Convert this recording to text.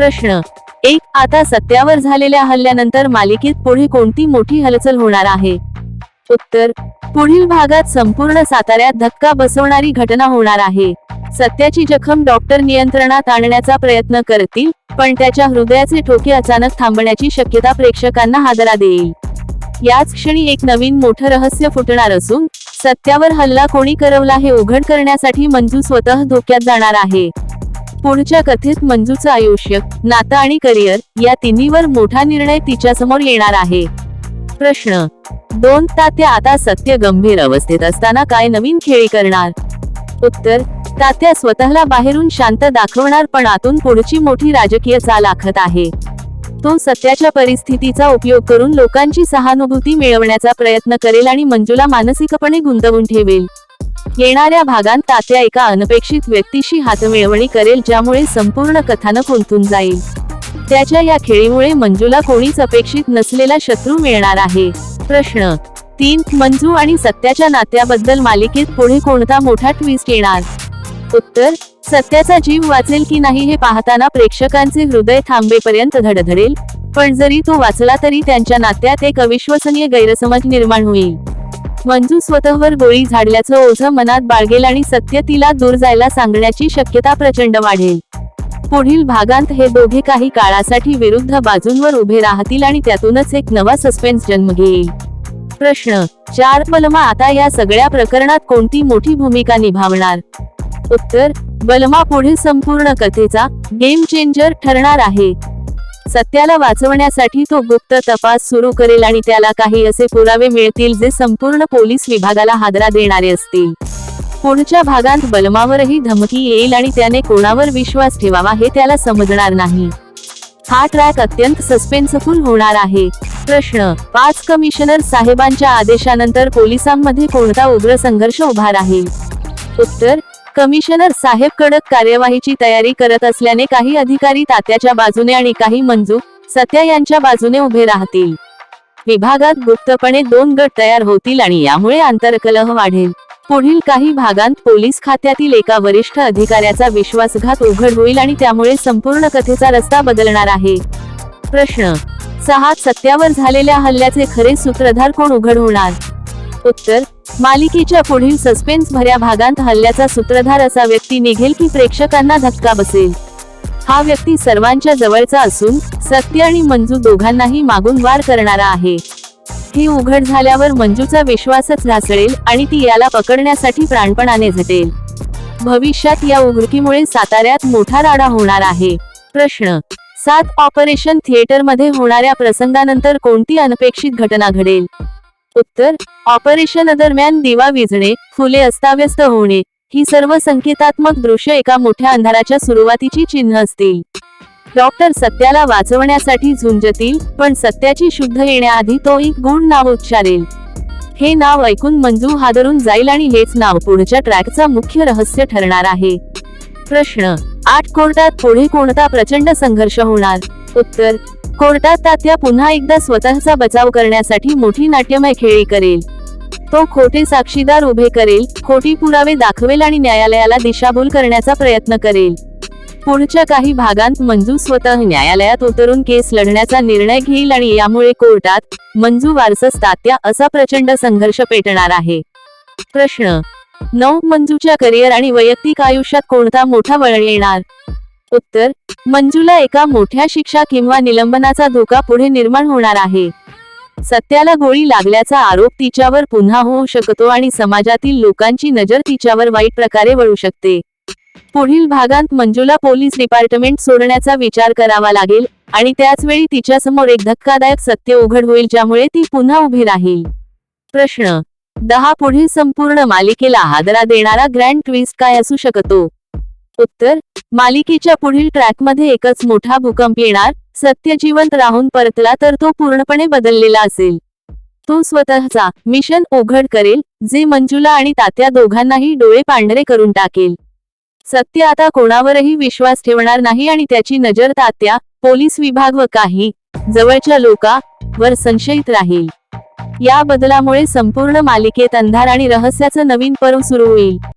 प्रश्न. एक आता सत्यावर झालेल्या हल्ल्यानंतर मालिकेत पुढे कोणती मोठी हलचल होणार आहे? उत्तर पुढील भागात संपूर्ण साताऱ्यात धक्का बसवणारी घटना होणार आहे. सत्याची जखम डॉक्टर नियंत्रणात आणण्याचा प्रयत्न करतील पण त्याच्या हृदयाचे ठोके अचानक थांबण्याची शक्यता प्रेक्षकांना हादरा देईल. याच क्षणी एक नवीन मोठं रहस्य फुटणार असून सत्यावर हल्ला कोणी करवला हे उघड करण्यासाठी मंजू स्वतः धोक्यात जाणार आहे. पुढच्या कथेत मंजूचं आयुष्य नातं आणि करिअर या तिन्हीवर मोठा निर्णय तिच्यासमोर येणार आहे. प्रश्न. दोन तात्या आता सत्य गंभीर अवस्थेत असताना काय नवीन खेळी करणार? उत्तर. तात्या स्वतःला बाहेरून शांत दाखवणार पण आतून पुढची मोठी राजकीय चाल आखत आहे. तो सत्याच्या परिस्थितीचा उपयोग करून लोकांची सहानुभूती मिळवण्याचा प्रयत्न करेल आणि मंजूला मानसिकपणे गुंतवून ठेवेल. येणाऱ्या भागात तात्या एका अनपेक्षित व्यक्तीशी हातमिळवणी करेल ज्यामुळे संपूर्ण कथानक गुंतून जाईल. त्याच्या या खेळीमुळे मंजूला कोणीच अपेक्षित नसलेला शत्रू मिळणार आहे. प्रश्न. तीन मंजू आणि सत्याच्या नात्याबद्दल मालिकेत पुढे कोणता मोठा ट्विस्ट येणार? उत्तर. सत्याचा जीव वाचेल की नाही हे पाहताना प्रेक्षकांचे हृदय थांबेपर्यंत धडधडेल पण जरी तो वाचला तरी त्यांच्या नात्यात एक अविश्वसनीय गैरसमज निर्माण होईल. मंजू स्वतःवर गोळी झाडल्याचं ओझं मनात बाळगेल आणि सत्य तिला दूर जायला सांगण्याची शक्यता प्रचंड वाढेल. पुढील भागांत हे दोघे काही काळासाठी विरुद्ध बाजूंवर उभे राहतील आणि त्यातूनच एक नवा सस्पेन्स जन्म घेईल. प्रश्न चार बलमा आता या सगळ्या प्रकरणात कोणती मोठी भूमिका निभावणार? उत्तर बलमा पुढील संपूर्ण कथेचा गेम चेंजर ठरणार आहे. सत्याला वाचवण्यासाठी तो गुप्त तपास सुरू करेल आणि त्याला काही असे पुरावे मिळतील जे संपूर्ण पोलीस विभागाला हादरा देणारे असतील. पुढच्या भागांत बलमावरही धमकी येईल आणि त्याने कोणावर विश्वास ठेवावा हे त्याला समजणार नाही. हा ट्रॅक अत्यंत सस्पेन्सफुल होणार आहे. प्रश्न पाच कमिशनर साहेबांच्या आदेशानंतर पोलिसांमध्ये कोणता उग्र संघर्ष उभा राहील? उत्तर कमिशनर साहेब कडक कार्यवाहीची तयारी करत असल्याने काही अधिकारी तात्याच्या बाजूने आणि काही मंजू सत्या यांच्या बाजूने उभे राहतील. विभागात गुप्तपणे दोन गट तयार होतील आणि यामुळे आंतरकलह वाढेल. पुढील काही भागांत पोलीस खात्यातील एका वरिष्ठ अधिकाऱ्याचा विश्वासघात उघड होईल आणि त्यामुळे संपूर्ण कथेचा रस्ता बदलणार आहे. प्रश्न सहा सत्यावर झालेल्या हल्ल्याचे खरे सूत्रधार कोण उघड होणार? उत्तर मालिकेच्या पुढील सस्पेन्स भऱ्या भागांत हल्ल्याचा सूत्रधार असा व्यक्ती निघेल की प्रेक्षकांना धक्का बसेल. हा व्यक्ती सर्वांच्या जवळचा असून सत्य आणि मंजू दोघांनाही मागून वार करणारा आहे. हे उघड झाल्यावर मंजूचा विश्वासच ढासळेल आणि ती याला पकडण्यासाठी प्राणपणाने झटेल. भविष्यात या उघडकीमुळे साताऱ्यात मोठा राडा होणार आहे. प्रश्न सात ऑपरेशन थिएटरमध्ये होणाऱ्या प्रसंगानंतर कोणती अनपेक्षित घटना घडेल? उत्तर ऑपरेशन दरम्यान दिवा विझणे फुले अस्ताव्यस्त होणे ही सर्व संकेतात्मक दृश्य एका मोठ्या अंधाराच्या सुरुवातीची चिन्ह असतील. डॉक्टर सत्याला वाचवण्यासाठी झुंजतील पण सत्याची शुद्ध येण्याआधी तो एक गुण नाव उच्चारेल हे नाव ऐकून मंजू हादरून जाईल आणि हेच नाव पुढच्या ट्रॅकचा मुख्य रहस्य ठरणार आहे. प्रश्न आठ कोर्टात पुढे कोणता प्रचंड संघर्ष होणार? उत्तर कोर्टात तात्या पुन्हा एकदा स्वतःचा बचाव करण्यासाठी मोठी नाट्यमय खेळी करेल. तो खोटे साक्षीदार उभे करेल खोटी पुरावे दाखवेल आणि न्यायालयाला दिशाभूल करण्याचा प्रयत्न करेल. पुढच्या काही भागांत मंजू स्वतः न्यायालयात उतरून केस लढण्याचा निर्णय घेईल आणि यामुळे कोर्टात मंजू वारसस तात्या असा प्रचंड संघर्ष पेटणार आहे. प्रश्न नऊ मंजूच्या करिअर आणि वैयक्तिक आयुष्यात कोणता मोठा वळण येणार? उत्तर मंजूला एका मोठ्या शिक्षा किंवा निलंबनाचा धोका पुढे निर्माण होणार आहे. सत्याला गोळी लागल्याचा आरोप तिच्यावर पुन्हा होऊ शकतो आणि समाजातील लोकांची नजर तिच्यावर वाईट प्रकारे वळू शकते. पुढील भागांत मंजूला पोलीस डिपार्टमेंट सोडण्याचा विचार करावा लागेल आणि त्याच वेळी तिच्यासमोर एक धक्कादायक सत्य उघड होईल ज्यामुळे ती पुन्हा उभी राहील. प्रश्न दहा पुढील संपूर्ण मालिकेला हादरा देणारा ग्रँड ट्विस्ट काय असू शकतो? उत्तर मालिकेच्या पुढील ट्रॅकमध्ये एकच मोठा भूकंप येणार सत्य जिवंत राहून परतला तर तो पूर्णपणे बदललेला असेल. तो स्वतःचा मिशन उघड करेल जे मंजूला आणि तात्या दोघांनाही डोळे पांढरे करून टाकेल. सत्य आता कोणावरही विश्वास ठेवणार नाही आणि त्याची नजर तात्या पोलीस विभाग व काही जवळच्या लोका वर संशयित राहील. या बदलामुळे संपूर्ण मालिकेत अंधार आणि रहस्याचं नवीन पर्व सुरू होईल.